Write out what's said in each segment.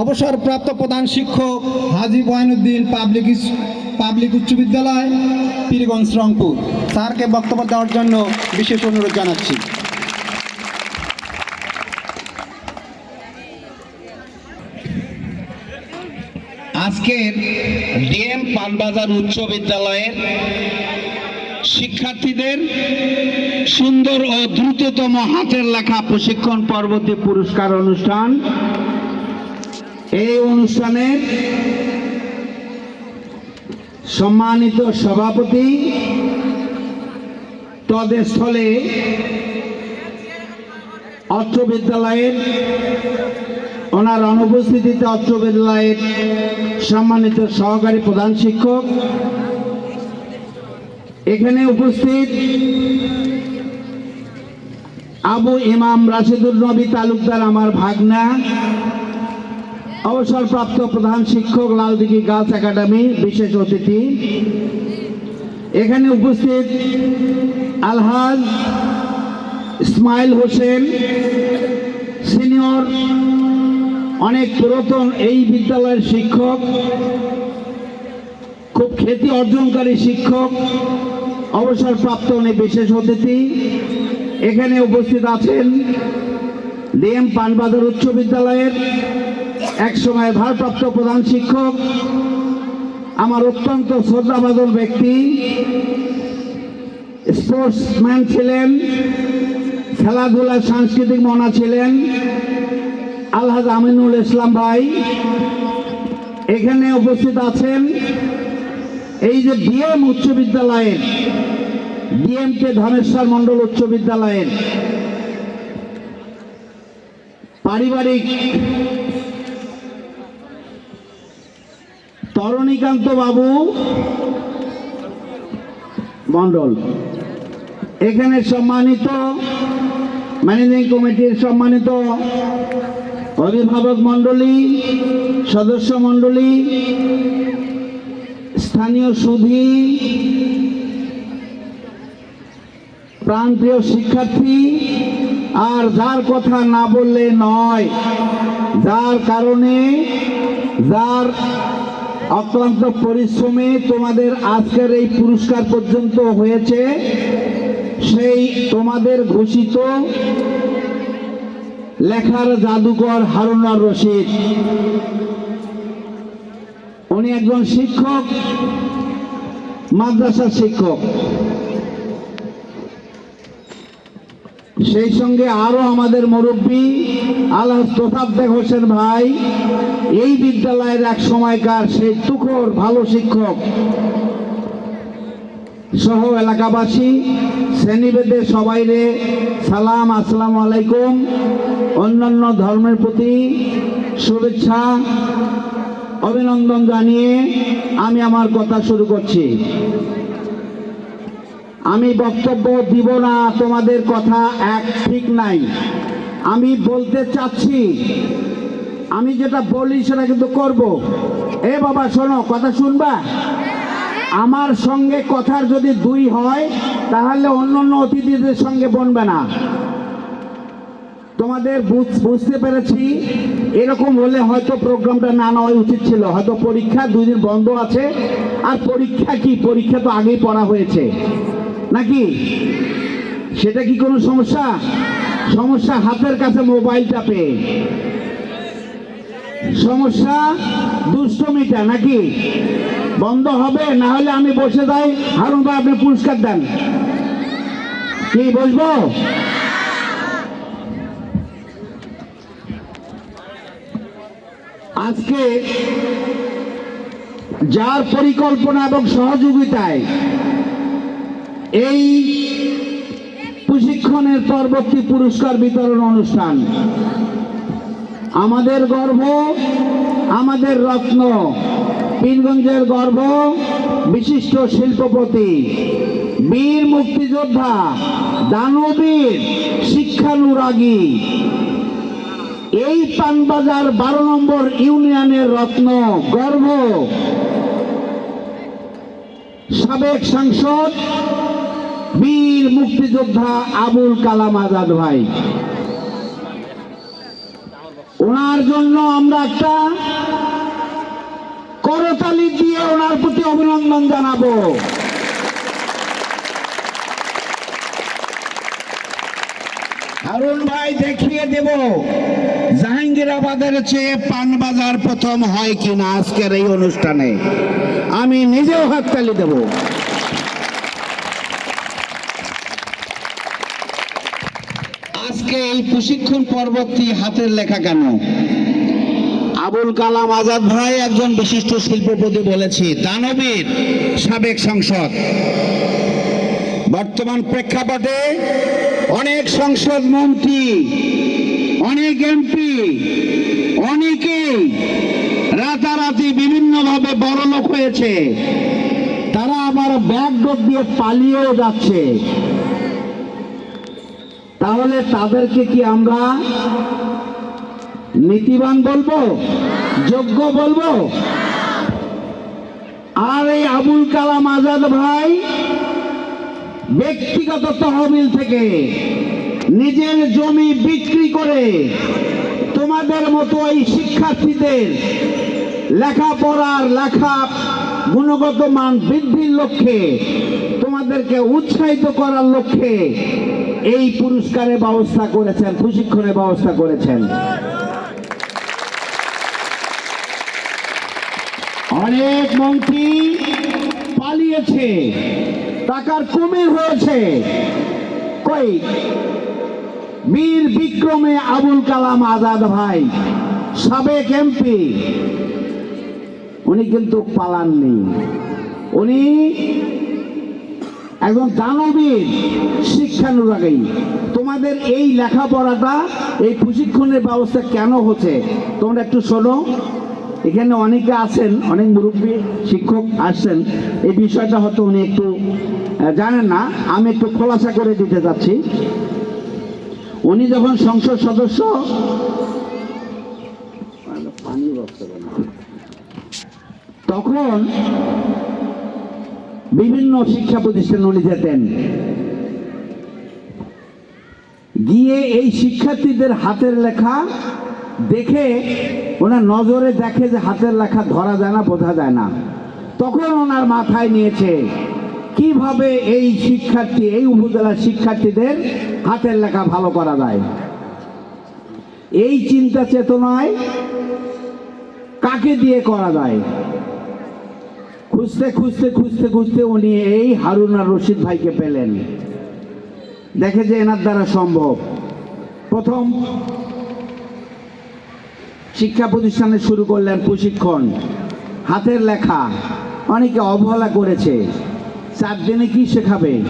অবসরপ্রাপ্ত প্রধান শিক্ষক হাজি বয়ানুদ্দিন পাবলিক পাবলিক উচ্চ বিদ্যালয়, পীরগঞ্জ, রংপুর। স্যারকে বক্তব্য দেওয়ার জন্য বিশেষ অনুরোধ জানাচ্ছি। আজকের ডিএম পানবাজার উচ্চ বিদ্যালয়ের শিক্ষার্থীদের সুন্দর ও দ্রুততম হাতের লেখা প্রশিক্ষণ পরবর্তী পুরস্কার অনুষ্ঠান এই অনুষ্ঠানের সম্মানিত সভাপতি তদেস্থলে অত্র বিদ্যালয়ের, ওনার অনুপস্থিতিতে অত্র বিদ্যালয়ের সম্মানিত সহকারী প্রধান শিক্ষক, এখানে উপস্থিত আবু ইমাম রাশিদুল নবী তালুকদার আমার ভাগনা অবসরপ্রাপ্ত প্রধান শিক্ষক লালদিঘি গার্লস একাডেমি, বিশেষ অতিথি। এখানে উপস্থিত আলহাজ ইসমাইল হোসেন, সিনিয়র, অনেক পুরাতন এই বিদ্যালয়ের শিক্ষক, খুব খ্যাতি অর্জনকারী শিক্ষক, অবসরপ্রাপ্ত উনি বিশেষ অতিথি। এখানে উপস্থিত আছেন ডিএম পানবাজার উচ্চ বিদ্যালয়ের এক সময় ভারপ্রাপ্ত প্রধান শিক্ষক, আমার অত্যন্ত শ্রদ্ধাভাজন ব্যক্তি স্পোর্টসম্যান ছিলেন, খেলাধুলার সাংস্কৃতিক মনা ছিলেন, আলহাজ আমিনুল ইসলাম ভাই। এখানে উপস্থিত আছেন এই যে ডিএম উচ্চ বিদ্যালয়ের ডিএম কে ধনেশ্বর মন্ডল উচ্চ বিদ্যালয়ের পারিবারিক তরণীকান্ত বাবু। মন্ডল এখানে সম্মানিত ম্যানেজিং কমিটির সম্মানিত অভিভাবক মণ্ডলী, সদস্য মণ্ডলী, স্থানীয় সুধী, প্রাণপ্রিয় শিক্ষার্থী, আর যার কথা না বললে নয়, যার কারণে, যার অক্লান্ত পরিশ্রমে তোমাদের আজকের এই পুরস্কার পর্যন্ত হয়েছে। সেই তোমাদের ঘোষিত লেখার জাদুকর হারুনার রশিদ। উনি একজন শিক্ষক, মাদ্রাসার শিক্ষক। সেই সঙ্গে আরও আমাদের মুরব্বী আল্লাহ তোফাদ্দেক হোসেন ভাই, এই বিদ্যালয়ের এক সময়কার সেই তুখর ভালো শিক্ষক সহ এলাকাবাসী, শ্রেণীভেদে সবাইরে সালাম, আসসালামু আলাইকুম। অন্যান্য ধর্মের প্রতি শুভেচ্ছা, অভিনন্দন জানিয়ে আমি আমার কথা শুরু করছি। আমি বক্তব্য দিব না, তোমাদের কথা এক ঠিক নাই। আমি বলতে চাচ্ছি, আমি যেটা বলি সেটা কিন্তু করব। এ বাবা, শোনো, কথা শুনবা? আমার সঙ্গে কথার যদি দুই হয়, তাহলে অন্য অন্য অতিথিদের সঙ্গে বনবে না। তোমাদের বুঝ- বুঝতে পেরেছি? এরকম হলে হয়তো প্রোগ্রামটা না নেওয়া উচিত ছিল। হয়তো পরীক্ষা দুই দিন বন্ধ আছে। আর পরীক্ষা কি? পরীক্ষা তো আগেই পড়া হয়েছে। নাকি? সেটা কি কোনো সমস্যা? সমস্যা হাতের কাছে মোবাইলটা পেয়ে। সমস্যা দুষ্টমিটা নাকি? বন্ধ হবে, না হলে আমি বসে যাই। হারুন ভাই, আপনি পুরস্কার দেন। কি, বসবো? আজকে যার পরিকল্পনা এবং সহযোগিতায় এই প্রশিক্ষণের পরবর্তী পুরস্কার বিতরণ অনুষ্ঠান। আমাদের গর্ব, আমাদের রত্ন, পীরগঞ্জের গর্ব, বিশিষ্ট শিল্পপতি, বীর মুক্তিযোদ্ধা, দানবীর, শিক্ষানুরাগী। এই পানবাজার বারো নম্বর ইউনিয়নের রত্ন, গর্ব। সাবেক সাংসদ বীর মুক্তিযোদ্ধা আবুল কালাম আজাদ ভাই। ওনার জন্য আমরা একটা করতালি দিয়ে ওনার প্রতি অভিনন্দন জানাব। হারুন ভাই দেখিয়ে দেব, জাহাঙ্গীরাবাদের চেয়ে পানবাজার প্রথম হয় কিনা আজকের এই অনুষ্ঠানে। আমি নিজেও হাততালি দেব। আজকে এই প্রশিক্ষণ পর্বটি হাতের লেখা কেন? আবুল কালাম আজাদ ভাই একজন বিশিষ্ট শিল্পপতি বলেছি, দানবীর সাবেক সংসদ। বর্তমান প্রেক্ষাপটে অনেক সংসদ মন্ত্রী, অনেক এমপি, অনেকেই রাতারাতি বিভিন্নভাবে বড় লোক হয়েছে। তারা আবার ব্যাকডোর দিয়ে পালিয়েও যাচ্ছে। তাহলে তাদেরকে কি আমরা নীতিবান বলব? যোগ্য বলব? আর এই আবুল কালাম আজাদ ভাই ব্যক্তিগত তহবিল থেকে নিজের জমি বিক্রি করে তোমাদের মতো এই শিক্ষার্থীদের লেখাপড়ার লেখা গুণগত মান বৃদ্ধির লক্ষ্যে তোমাদেরকে উৎসাহিত করার লক্ষ্যে এই পুরস্কারের ব্যবস্থা করেছেন, প্রশিক্ষণের ব্যবস্থা করেছেন। অনেক মন্ত্রী পালিয়েছে, টাকার কুমির হয়েছে। কই? বীর বিক্রমে আবুল কালাম আজাদ ভাই, সাবেক এমপি। উনি কিন্তু পালাননি। উনি একজন দানবীর শিক্ষানুরাগী। তোমাদের এই লেখাপড়াটা, এই প্রশিক্ষণের ব্যবস্থা কেন হচ্ছে? তোমরা একটু শোনো। এখানে অনেকে আছেন, অনেক মুরব্বী শিক্ষক আসছেন। এই বিষয়টা হয়তো উনি একটু জানেন না। আমি একটু খোলাসা করে দিতে যাচ্ছি উনি যখন সংসদ সদস্য, তখন বিভিন্ন শিক্ষা প্রতিষ্ঠানে উনি যেতেন। গিয়ে এই শিক্ষার্থীদের হাতের লেখা দেখে ওনার নজরে দেখে যে হাতের লেখা ধরা যায় না, বোঝা যায় না। তখন ওনার মাথায় নিয়েছে, কীভাবে এই শিক্ষার্থী, এই উপজেলার শিক্ষার্থীদের হাতের লেখা ভালো করা যায়? এই চিন্তা চেতনায় কাকে দিয়ে করা যায়? খুঁজতে খুঁজতে খুঁজতে খুঁজতে উনি এই হারুন আর রশিদ ভাইকে পেলেন। দেখে যে এনার দ্বারা সম্ভব। প্রথম শিক্ষা প্রতিষ্ঠানে শুরু করলেন প্রশিক্ষণ। হাতের লেখা। অনেকে অবহেলা করেছে। চার দিনে কি শেখাবে?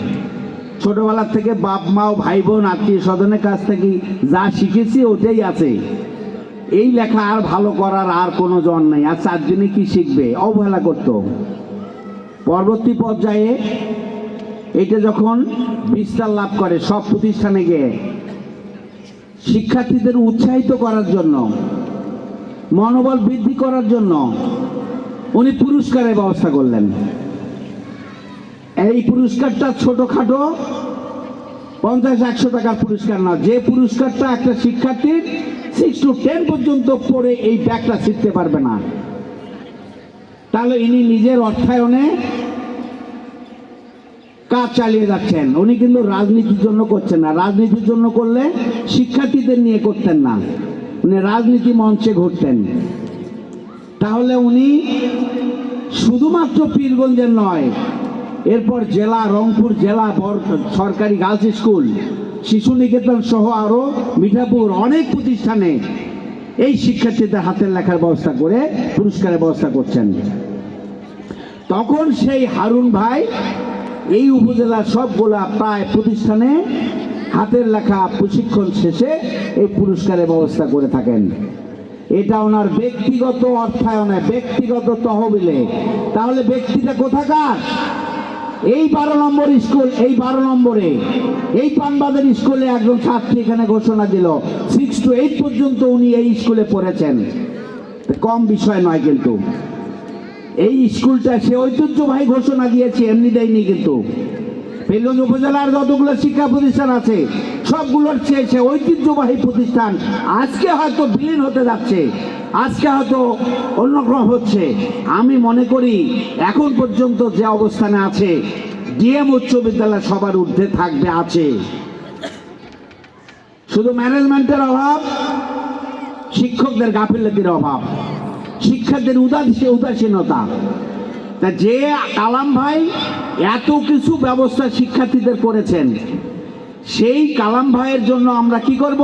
ছোটবেলার থেকে বাপ, মা ও ভাই, বোন, আত্মীয় স্বজনের কাছ থেকে যা শিখেছি ওটাই আছে। এই লেখা আর ভালো করার আর কোনো জন নেই। আর চার দিনে কি শিখবে? অবহেলা করত। পরবর্তী পর্যায়ে এটা যখন বিস্তার লাভ করে সব প্রতিষ্ঠানে গিয়ে, শিক্ষার্থীদের উৎসাহিত করার জন্য, মনোবল বৃদ্ধি করার জন্য উনি পুরস্কারের ব্যবস্থা করলেন। এই পুরস্কারটা ছোটোখাটো পঞ্চাশ, একশো টাকার পুরস্কার না, যে পুরস্কারটা একটা শিক্ষার্থীর সিক্স টু টেন পর্যন্ত পড়ে এই ব্যাগটা শিখতে পারবে না। তাহলে ইনি নিজের অর্থায়নে কাজ চালিয়ে যাচ্ছেন। উনি কিন্তু রাজনীতির জন্য করছেন না। রাজনীতির জন্য করলে শিক্ষার্থীদের নিয়ে করতেন না। উনি রাজনীতি মঞ্চে ঘুরতেন। তাহলে উনি শুধুমাত্র পীরগঞ্জের নয়, এরপর জেলা, রংপুর জেলা সরকারি গার্লস স্কুল শিশু নিকেতন সহ আরও মিঠাপুর অনেক প্রতিষ্ঠানে এই শিক্ষার্থীদের হাতের লেখার ব্যবস্থা করে, পুরস্কারের ব্যবস্থা করছেন। তখন সেই হারুন ভাই এই উপজেলার সবগুলা প্রায় প্রতিষ্ঠানে হাতের লেখা প্রশিক্ষণ শেষে এই পুরস্কারের ব্যবস্থা করে থাকেন। এটা ওনার ব্যক্তিগত অর্থায়নে, ব্যক্তিগত তহবিলে। তাহলে ব্যক্তিটা কোথাকার? এই বারো নম্বর স্কুল, এই বারো নম্বরে। এই পানবাদের স্কুলে একজন ছাত্রী এখানে ঘোষণা দিল সিক্স টু এইট পর্যন্ত উনি এই স্কুলে পড়েছেন। কম বিষয় নয় কিন্তু। এই স্কুলটা সে ঐতিহ্যবাহী ঘোষণা দিয়েছে, এমনি দেয়নি কিন্তু। ফেলগঞ্জ উপজেলার যতগুলো শিক্ষা প্রতিষ্ঠান আছে, সবগুলোর চেয়ে সে ঐতিহ্যবাহী প্রতিষ্ঠান আজকে হয়তো বিলীন হতে যাচ্ছে, আজকে হয়তো অন্যক্রম হচ্ছে। আমি মনে করি, এখন পর্যন্ত যে অবস্থানে আছে, ডিএম উচ্চ বিদ্যালয় সবার ঊর্ধ্বে থাকবে, আছে। শুধু ম্যানেজমেন্টের অভাব, শিক্ষকদের গাফিলতির অভাব। শিক্ষকদের উদাসী উদাসীনতা। তা যে কালাম ভাই এত কিছু ব্যবস্থা শিক্ষার্থীদের করেছেন, সেই কালাম ভাইয়ের জন্য আমরা কি করব?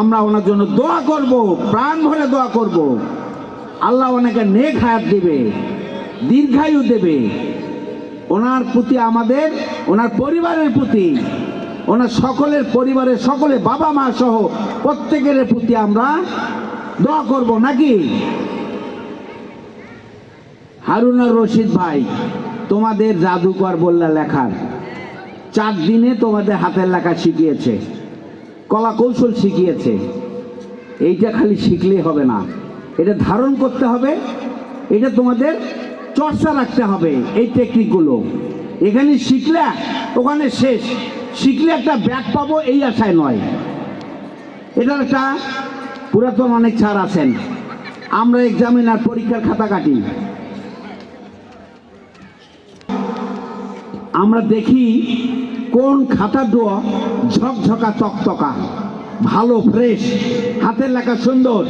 আমরা ওনার জন্য দোয়া করব, প্রাণ ভরে দোয়া করব। আল্লাহ ওনাকে নেক হায়াত দেবে, দীর্ঘায়ু দেবে। ওনার প্রতি আমাদের, ওনার পরিবারের প্রতি, ওনার সকলের পরিবারের সকলে বাবা মা সহ প্রত্যেকের প্রতি আমরা দোয়া করব, নাকি? হারুনার রশিদ ভাই, তোমাদের জাদুকর বললা লেখার। চার দিনে তোমাদের হাতের লেখা শিখিয়েছে, কলা কৌশল শিখিয়েছে। এইটা খালি শিখলেই হবে না। এটা ধারণ করতে হবে, এটা তোমাদের চর্চা রাখতে হবে এই টেকনিকগুলো এখানে শিখলে, ওখানে শেষ। শিখলে একটা ব্যাগ পাবো এই আশায় নয়। এটার একটা পুরাতন অনেক ছাড় আছেন। আমরা এক্সামিনার পরীক্ষার খাতা কাটি। আমরা দেখি কোন খাতা ডোয়া ঝকঝকা তকতকা, ভালো ফ্রেশ হাতের লেখা সুন্দর,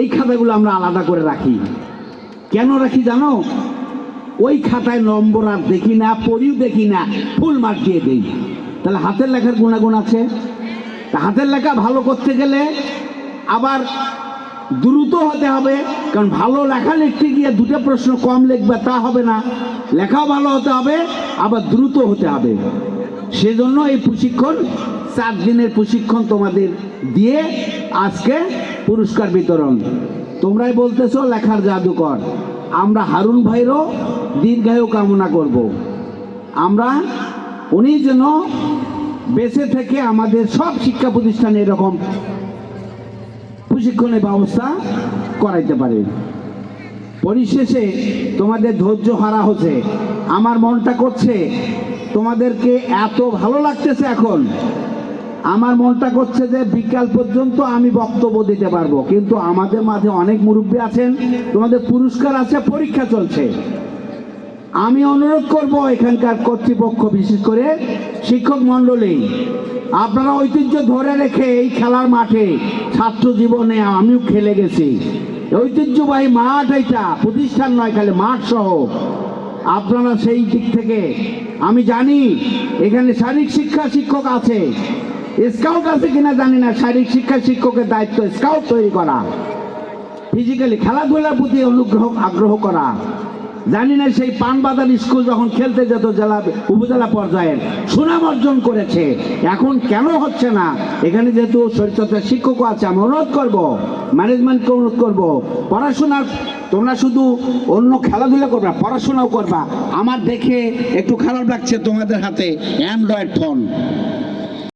এই খাতাগুলো আমরা আলাদা করে রাখি। কেন রাখি জানো? ওই খাতায় নম্বর আর দেখি না, পড়িও দেখি না, ফুল মার্ক দিয়ে দেই। তাহলে হাতের লেখার গুণাগুণ আছে? হাতের লেখা ভালো করতে গেলে আবার দ্রুত হতে হবে, কারণ ভালো লেখা লিখতে গিয়ে দুটো প্রশ্ন কম লিখবে তা হবে না। লেখা ভালো হতে হবে, আবার দ্রুত হতে হবে। সেজন্য এই প্রশিক্ষণ চার দিনের প্রশিক্ষণ তোমাদের দিয়ে আজকে পুরস্কার বিতরণ। তোমরাই বলতেছো, লেখার জাদুকর। আমরা হারুন ভাইরও দীর্ঘায়ু কামনা করব। আমরা উনি যেন বেঁচে থেকে আমাদের সব শিক্ষা প্রতিষ্ঠানে এরকম প্রশিক্ষণের ব্যবস্থা করাইতে পারে। পরিশেষে তোমাদের ধৈর্য হারা হচ্ছে। আমার মনটা করছে, তোমাদেরকে এত ভালো লাগতেছে এখন। আমার মনটা করছে যে বিকাল পর্যন্ত আমি বক্তব্য দিতে পারব। কিন্তু আমাদের মাঝে অনেক মুরব্বী আছেন, তোমাদের পুরস্কার আছে, পরীক্ষা চলছে। আমি অনুরোধ করব এখানকার কর্তৃপক্ষ, বিশেষ করে শিক্ষক মণ্ডলী, আপনারা ঐতিহ্য ধরে রেখে এই খেলার মাঠে ছাত্র জীবনে আমিও খেলে গেছি। ঐতিহ্যবাহী মাঠ এটা প্রতিষ্ঠান নয়, খালি মাঠ সহ। আপনারা সেই দিক থেকে, আমি জানি এখানে শারীরিক শিক্ষা শিক্ষক আছে, স্কাউট আছে কিনা জানি না, শারীরিক শিক্ষা শিক্ষকের দায়িত্ব স্কাউট তৈরি করা ফিজিক্যালি খেলাধুলার প্রতি অনুগ্রহ, আগ্রহ করা। জানি না সেই পানবাজার স্কুল যখন খেলতে যেত জেলা উপজেলা পর্যায়ের সুনাম অর্জন করেছে। এখন কেন হচ্ছে না? এখানে যেহেতু শরীরচর্চার শিক্ষকও আছে, আমি অনুরোধ করব, ম্যানেজমেন্টকে অনুরোধ করব পড়াশোনার তোমরা শুধু অন্য খেলাধুলা করবা পড়াশোনাও করবা। আমার দেখে একটু খারাপ লাগছে তোমাদের হাতে অ্যান্ড্রয়েড ফোন